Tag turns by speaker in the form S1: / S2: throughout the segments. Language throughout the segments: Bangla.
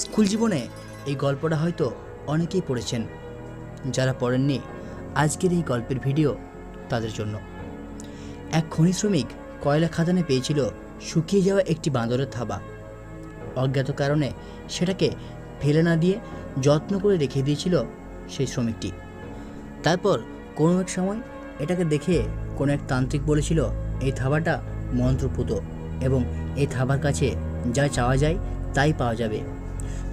S1: স্কুল জীবনে এই গল্পটা হয়তো অনেকেই পড়েছেন। যারা পড়েননি, আজকের এই গল্পের ভিডিও তাদের জন্য। এক খনি শ্রমিক কয়লা খাদানে পেয়েছিল শুকিয়ে যাওয়া একটি বাঁদরের থাবা। অজ্ঞাত কারণে সেটাকে ফেলে না দিয়ে যত্ন করে রেখে দিয়েছিল সেই শ্রমিকটি। তারপর কোনো এক সময় এটাকে দেখে কোনো এক তান্ত্রিক বলেছিল, এই থাবাটা মন্ত্রপুত এবং এই থাবার কাছে যা চাওয়া যায় তাই পাওয়া যাবে।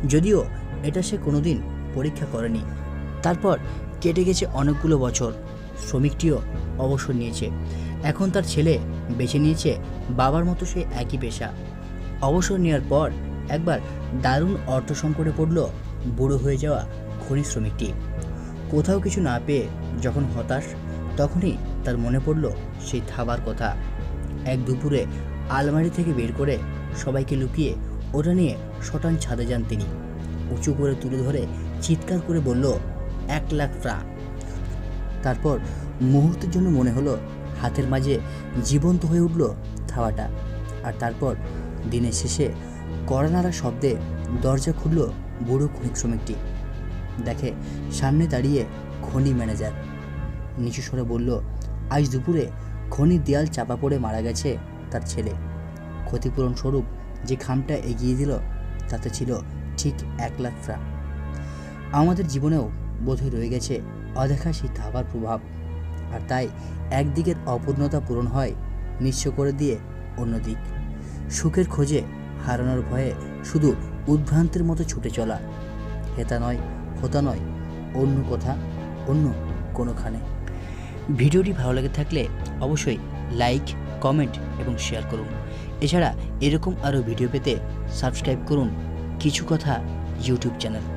S1: যদিও এটা সে কোনোদিন পরীক্ষা করেনি। তারপর কেটে গেছে অনেকগুলো বছর। শ্রমিকটিও অবসর নিয়েছে। এখন তার ছেলে বেছে নিয়েছে বাবার মতো সে একই পেশা। অবসর নেওয়ার পর একবার দারুণ অর্থ সংকটে পড়ল বুড়ো হয়ে যাওয়া খনি শ্রমিকটি। কোথাও কিছু না পেয়ে যখন হতাশ, তখনই তার মনে পড়ল সেই থাবার কথা। এক দুপুরে আলমারি থেকে বের করে সবাইকে লুকিয়ে ওটা নিয়ে শটান ছাদে যান তিনি। উঁচু করে তুলে ধরে চিৎকার করে বলল, এক লাখ ফ্রা। তারপর মুহূর্তের জন্য মনে হলো হাতের মাঝে জীবন্ত হয়ে উঠল থাওয়াটা। আর তারপর দিনের শেষে কড়ানাড়া শব্দে দরজা খুলল বুড়ো খনিক শ্রমিকটি। দেখে সামনে দাঁড়িয়ে খনি ম্যানেজার। নিচু স্বরে বলল, আজ দুপুরে খনির দেয়াল চাপা পড়ে মারা গেছে তার ছেলে। ক্ষতিপূরণ স্বরূপ যে খামটা এগিয়ে দিল, তাতে ছিল ঠিক এক লাখ ফ্রা আমাদের জীবনেও বোধহয় রয়ে গেছে অদেখা সেই থাবার প্রভাব। আর তাই একদিকের অপূর্ণতা পূরণ হয় নিঃস্ব করে দিয়ে অন্যদিক। সুখের খোঁজে হারানোর ভয়ে শুধু উদ্ভ্রান্তের মতো ছুটে চলা। হেতা নয়, হোতা নয়, অন্য কথা, অন্য কোনোখানে। ভিডিওটি ভালো লেগে থাকলে অবশ্যই লাইক, কমেন্ট এবং শেয়ার করুন। এছাড়া এরকম আরও ভিডিও পেতে সাবস্ক্রাইব করুন কিছু কথা ইউটিউব চ্যানেল।